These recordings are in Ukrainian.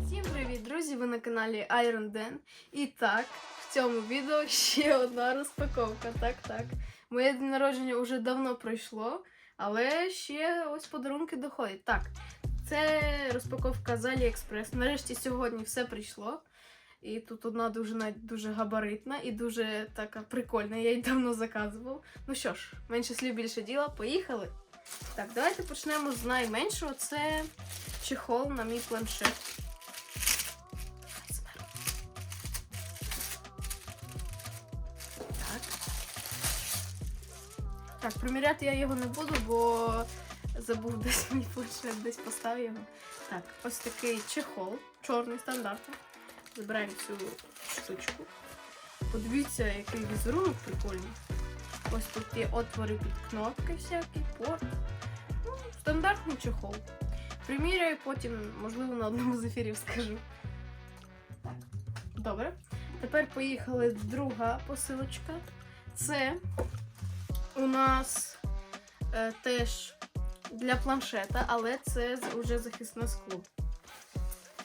Всім привіт, друзі! Ви на каналі Iron Den. І так, в цьому відео ще одна розпаковка. Так, так. Моє день народження вже давно пройшло, але ще ось подарунки доходять. Так, це розпаковка з AliExpress. Нарешті сьогодні все прийшло. І тут одна дуже дуже габаритна і дуже така прикольна. Я її давно заказував. Ну що ж, менше слів більше діла, поїхали. Так, давайте почнемо з найменшого. Це чехол на мій планшет. Так. Так, приміряти я його не буду, бо забув десь мій планшет, десь поставив його. Так, ось такий чехол, чорний стандартний. Забираємо цю штучку. Подивіться, який візерунок прикольний. Ось є отвори під кнопки всякі, порт. Ну, стандартний чехол. Приміряю, потім, можливо, на одному з ефірів скажу. Так, добре. Тепер поїхали друга посилочка. Це у нас е, теж для планшета, але це уже захисне скло.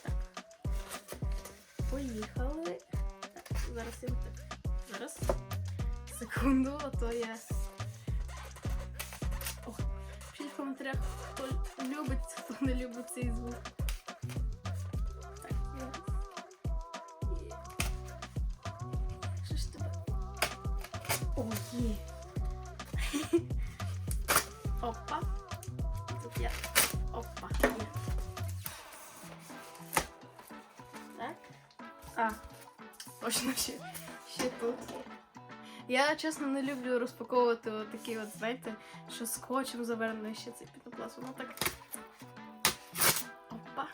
Так. Поїхали. Так, зараз я так. Зараз. Секунду, а то я. О, пишіть в коментарях, хто любить, хто не любить цей звук. Так. Є. Що є. Опа. Тут я. Опа. Є. Так. А. Точно ще, ще тут. Я чесно не люблю розпаковувати такі от, знаєте, що скотчем завернено ще цей пінопласт. Воно так. Опа.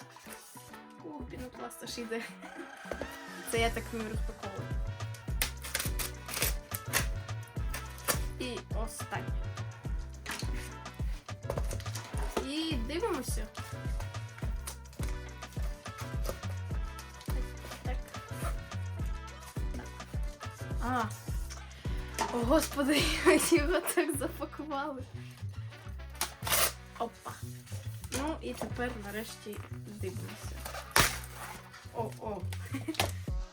У, пінопласт аж йде. Це я так вмію розпаковувати. І останнє. І дивимося. О, господи, його так запакували. Опа. Ну і тепер нарешті дивимося. О-о.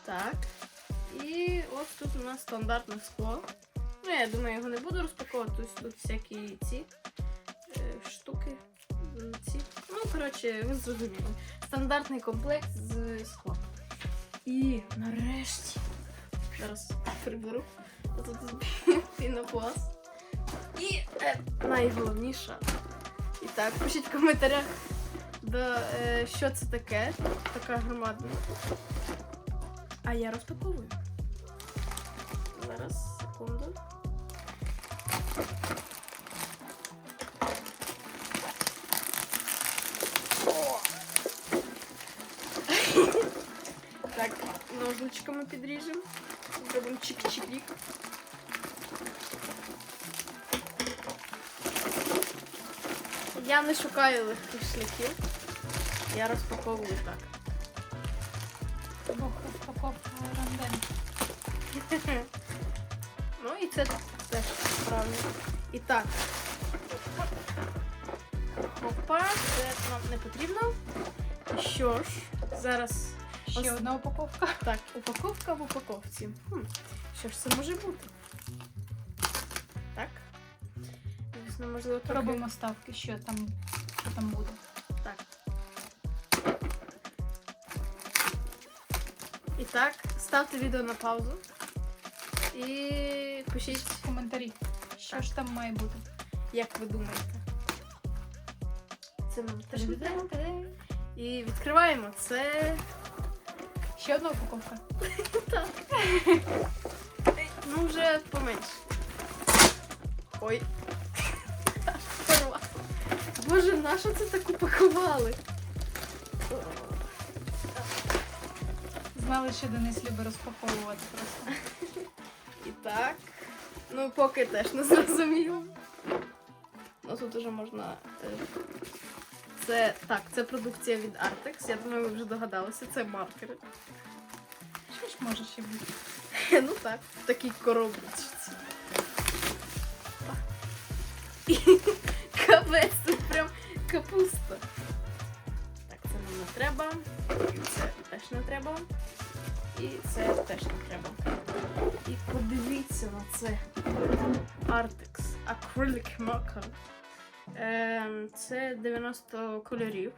Так. І ось тут у нас стандартне скло. Ну, я думаю, його не буду розпаковувати. Ось тут всякі ці е, штуки. Ці. Ну, коротше, ви зрозуміли. Стандартний комплект з скла. І нарешті. Зараз приберу. Тут пінопласт. І е, найголовніше. І так, пишіть в коментарях, да, е, що це таке. Така громадна. А я розпаковую. Зараз, секунду. Так, ножничками підріжемо. Зробимо чик-чик-рік. Я не шукаю легких шляхів. Я розпаковую так. Бог розпаковка рандом. Ну і це теж правильно. І так. Опа, це нам не потрібно. Що ж, зараз Ще одна упаковка. так, упаковка в упаковці. Хм, що ж це може бути? Звісно, можливо, трохи... Робимо ставки, що там, що там буде. Так. І так, ставте відео на паузу. І пишіть, В коментарі, що Так. ж там має бути. як ви думаєте. Це нам теж. І відкриваємо. Це. Ще одна упаковка. Так. Ну, вже поменше. Ой. Боже, на що це так упакували? Знали, що Денис любить розпаковувати просто. І так. Ну, поки теж не зрозуміло. Ну тут уже можна. е, Це так, це продукція від Artex. Я думаю, ви вже догадалися, це маркери. Що ж може ще бути? Ну так, в такій коробочці. Капуста. Так, це нам не треба. Це теж не треба. І це теж не треба. І подивіться на це. Artex Acrylic Marker. Ем, це 90 кольорів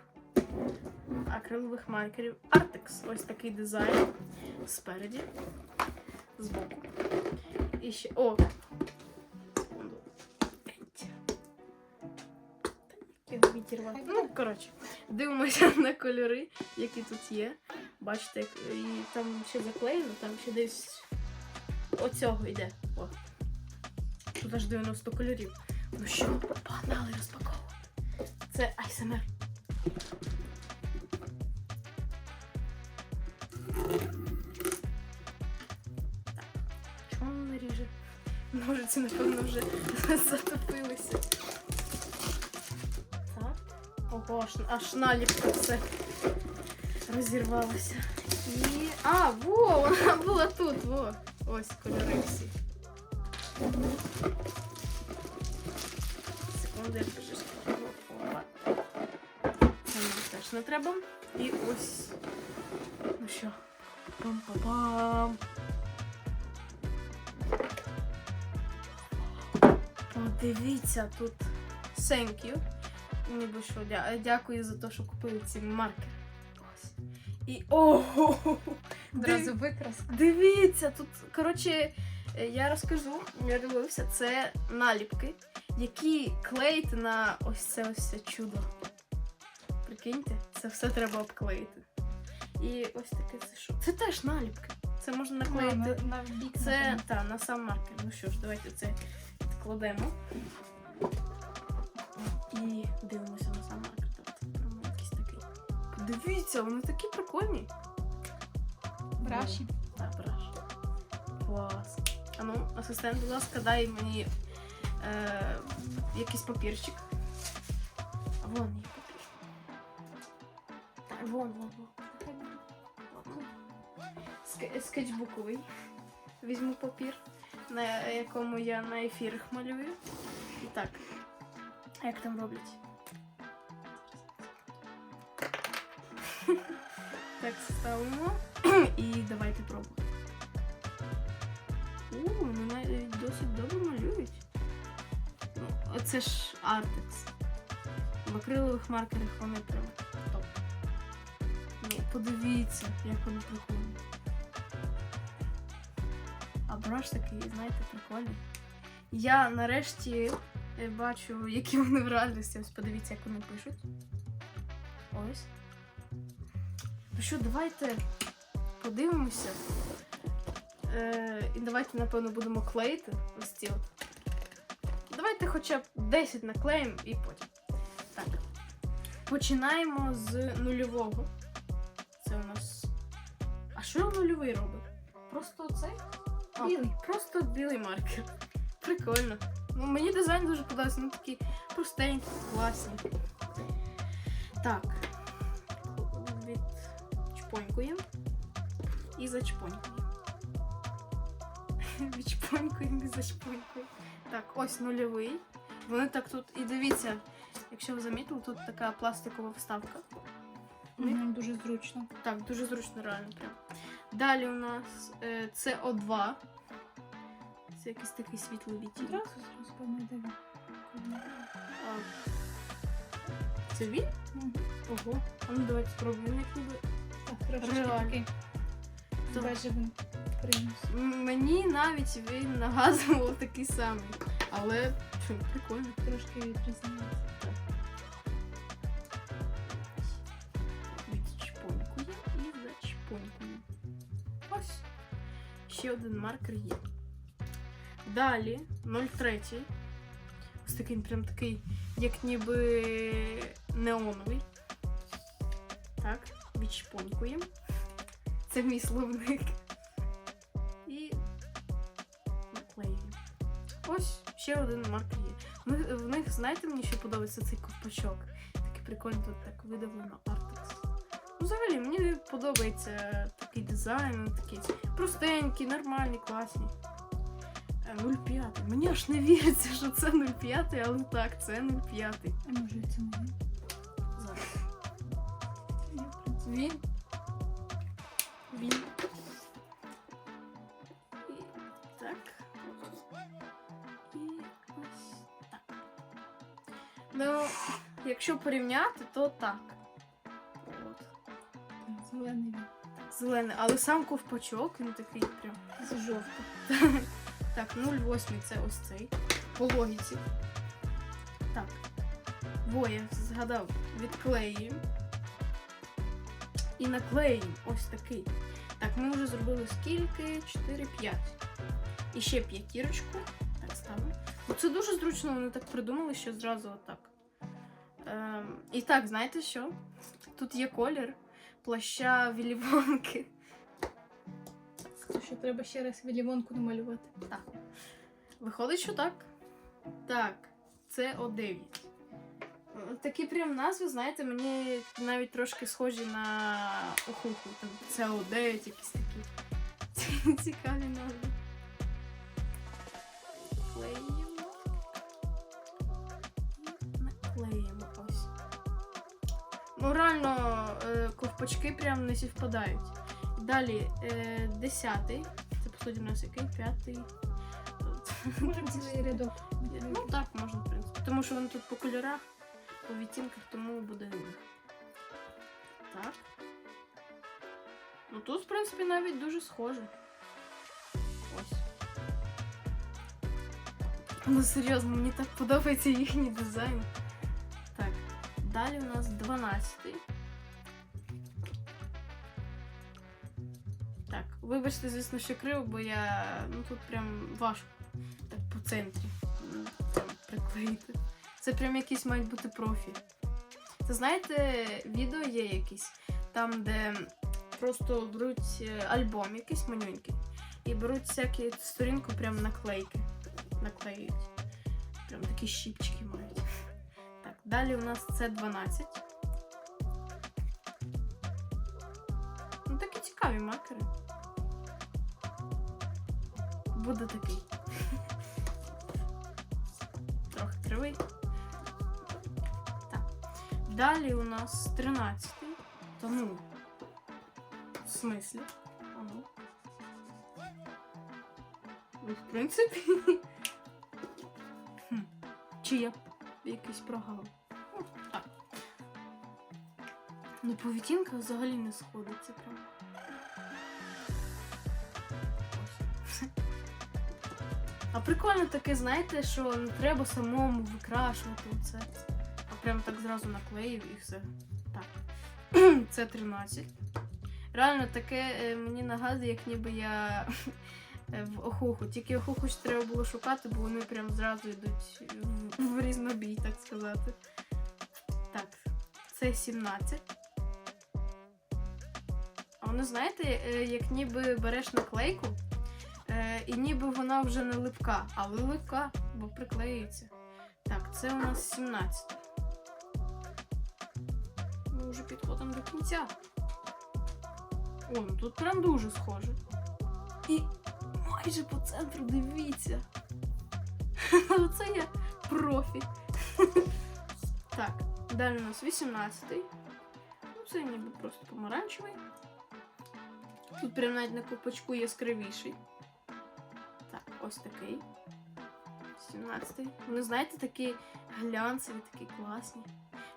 акрилових маркерів. Artex. Ось такий дизайн. Спереді. Збоку. І ще. О! Відірвати? Ну, коротше, дивимося на кольори, які тут є. Бачите, і там ще заклеєно, там ще десь оцього йде. О. Тут аж 90 кольорів. Ну що, погнали розпаковувати. Це ASMR. Чому не ріже? Ножиці, напевно, вже затопилися. Так. Аж, наліпка все розірвалася. І. А, во! Вона була тут, во! Ось кольори всі. Опа. Це мені теж не треба. І ось. Ну що? Пам-па-пам. Подивіться, тут thank you. Ніби що, дя- дякую за те, що купили ці маркери. Ось. І ого! Одразу викрас. Дивіться, тут, коротше, е, я розкажу, я дивився, це наліпки, які клеїти на ось це ось це чудо. Прикиньте, це все треба обклеїти. І ось таке це що? Це теж наліпки. Це можна наклеїти. на, на бік. Це та, на сам маркер. Ну що ж, давайте це відкладемо. І дивимося на сам. Тобто, прямо якийсь такий. Дивіться, вони такі прикольні. Браші. Так, браш. Клас. А ну, асистент, будь ласка, дай мені е, якийсь папірчик. А вон є папір. Так, вон, вон, вон. Скетчбуковий. Візьму папір, на якому я на ефірах малюю. І так. А як там роблять? Так, ставимо. І давайте пробувати. У, вони навіть досить добре малюють. Ну, оце ж Артекс. В акрилових маркерах вони прям топ. Ну, подивіться, як вони прикольні. А браш такий, знаєте, прикольний. Я нарешті бачу, які вони в реальності. Ось подивіться, як вони пишуть. Ось. Ну що, давайте подивимося. Е, і давайте, напевно, будемо клеїти ось ці от. Давайте хоча б 10 наклеїмо і потім. Так. Починаємо з нульового. Це у нас. А що нульовий робить? Просто цей? Білий. Просто білий маркер. Прикольно. Ну, мені дизайн дуже подобається, ну такі простенькі, класні. Так. Відчпонькуємо. І зачпонькуємо. Відчпонькуємо і зачпонькуємо. Так, ось нульовий. Вони так тут. І дивіться, якщо ви замітили, тут така пластикова вставка. Мгм, Дуже зручно. Так, дуже зручно, реально прям. Далі у нас е, CO2. Це якийсь такий світлий відтінок. А, Це він? Ого. А ну давайте спробуємо, як ніби. Так, трошечки Реально. такий бежевий примус. М, Мені навіть він нагадував такий самий. Але прикольно. Трошки відрізняється. Відчпонькує і зачпонькує. Ось. Ще один маркер є. Далі 03. Ось такий прям такий, як ніби неоновий. Так, відчпонькуємо. Це мій словник. І наклеюємо. Ось ще один маркер є. Них, в них знаєте, мені ще подобається цей ковпачок. Такий прикольний тут так видавлено Артекс. Ну, взагалі, мені подобається такий дизайн, такий простенький, нормальний, класний. Е, 0,5. Мені аж не віриться, що це 0,5, але так, це 0,5. А може це моє? Він. Він. І так. І ось так. Ну, якщо порівняти, то так. От. Зелений він. Зелений, але сам ковпачок, він такий прям. З жовтим. Так, 0,8 це ось цей. По логіці. Так. Во, я згадав, відклеюємо. І наклеїмо ось такий. Так, ми вже зробили скільки? 4, 5. І ще п'ятірочку. Так, ставимо. Ну, це дуже зручно, вони так придумали, що зразу отак. Ем, і так, знаєте що? Тут є колір плаща Вілівонки. То що треба ще раз вілівонку намалювати. Так. Виходить, що так. Так, це О9. Е, Такі прям назви, знаєте, мені навіть трошки схожі на Охуху. Там СО9, якісь такі ці- цікаві назви. Клеїмо. Ось. Ну, реально, е, ковпачки прям не співпадають. Далі, е, десятий. Це по суті у нас який? П'ятий. Можемо цілий рядок. Ну так, можна, в принципі. Тому що вони тут по кольорах, по відтінках, тому буде видно. Так. Ну тут, в принципі, навіть дуже схоже. Ось. Ну серйозно, мені так подобається їхній дизайн. Так, далі у нас 12. Вибачте, звісно, що криво, бо я. Ну тут прям важко. Так по центрі. Прям приклеїти. Це прям якісь мають бути профі. Це знаєте, відео є якісь, там, де просто беруть е, альбом якийсь манюнький. І беруть всякі сторінку прям наклейки. Наклеюють. Прям такі щіпчики мають. Так, далі у нас це 12. Ну, такі цікаві маркери. Буде такий. Трохи кривий. Так. Далі у нас 13. Тому. В смислі? Ага. Ну, в принципі. Хм. Чи є якийсь прогал? Ну, так. Ну, по відтінках взагалі не сходиться прям. А прикольно таке, знаєте, що не треба самому викрашувати це. А прям так зразу наклеїв і все. Так. Це 13. Реально таке е, мені нагадує, як ніби я е, в охуху. Тільки охуху ж треба було шукати, бо вони прям зразу йдуть в, в різнобій, так сказати. Так, це 17. А воно, знаєте, е, як ніби береш наклейку, е, і ніби вона вже не липка, але липка, бо приклеюється. Так, це у нас 17. Ми вже підходимо до кінця. О, ну тут прям дуже схоже. І майже по центру дивіться. Оце я профі. так, далі у нас 18-й. Ну, це ніби просто помаранчевий. Тут прям навіть на копачку яскравіший. Ось такий. 17-й. Вони, знаєте, такі глянцеві, такі класні.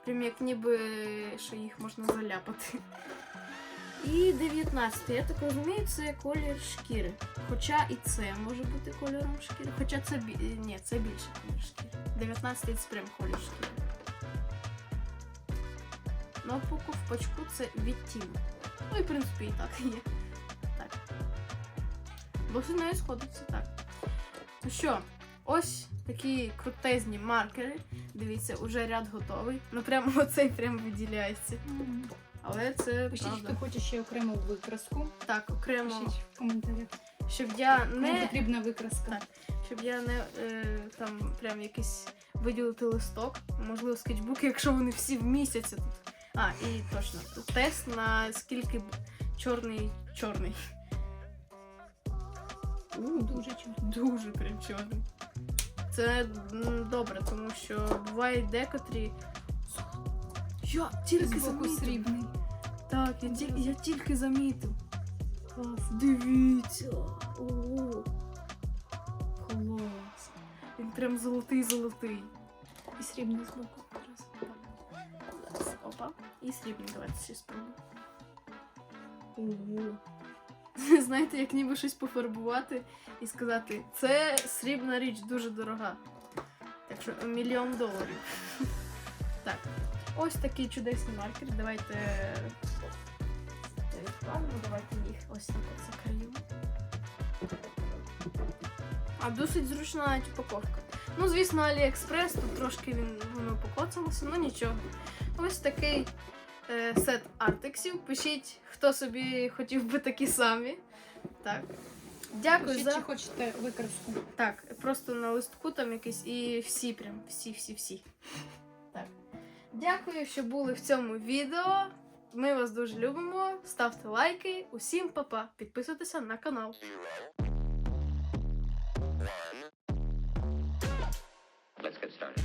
Прям як ніби що їх можна заляпати. І 19. Я так розумію, це колір шкіри. Хоча і це може бути кольором шкіри. Хоча це бі... Ні, це більше колір шкіри. 19 це прям колір шкіри. Ну, по ковпачку це відтінок. Ну і в принципі і так є. Так. Досить навіть сходиться так. Ну що, ось такі крутезні маркери. Дивіться, уже ряд готовий. Ну прямо оцей прям виділяється. Але це Пишіть, правда. хто хоче ще окрему викраску. Так, окремо, Пишіть в коментарях. щоб я Кому не потрібна викраска. Так. щоб я не е, там прям якийсь виділити листок, можливо, скетчбуки, якщо вони всі вмістяться тут. А, і точно, тест на скільки чорний чорний. Дуже чорний. Дуже прям чорний. Це м, добре, тому що буває декотрі. Я тільки Збоку замітив. срібний. Так, я, ті- я тільки замітив. Клас. Дивіться. Ого. Клас. Він прям золотий-золотий. І срібний з боку. Раз. Зараз, Опа. І срібний, давайте ще спробуємо. Ого. Знаєте, як ніби щось пофарбувати і сказати, це срібна річ, дуже дорога. Так що мільйон доларів. Так. Ось такий чудесний маркер. Давайте. Давайте їх ось так закриємо. А досить зручна упаковка. Ну, звісно, Аліекспрес, тут трошки він воно покоцалося, ну нічого. Ось такий Е, сет артексів. Пишіть, хто собі хотів би такі самі. Так. Дякую Пишіть, за... чи хочете використати. Так, просто на листку там якийсь і всі прям, всі-всі-всі. Так. Дякую, що були в цьому відео. Ми вас дуже любимо. Ставте лайки. Усім па-па. Підписуйтеся на канал. Let's get started.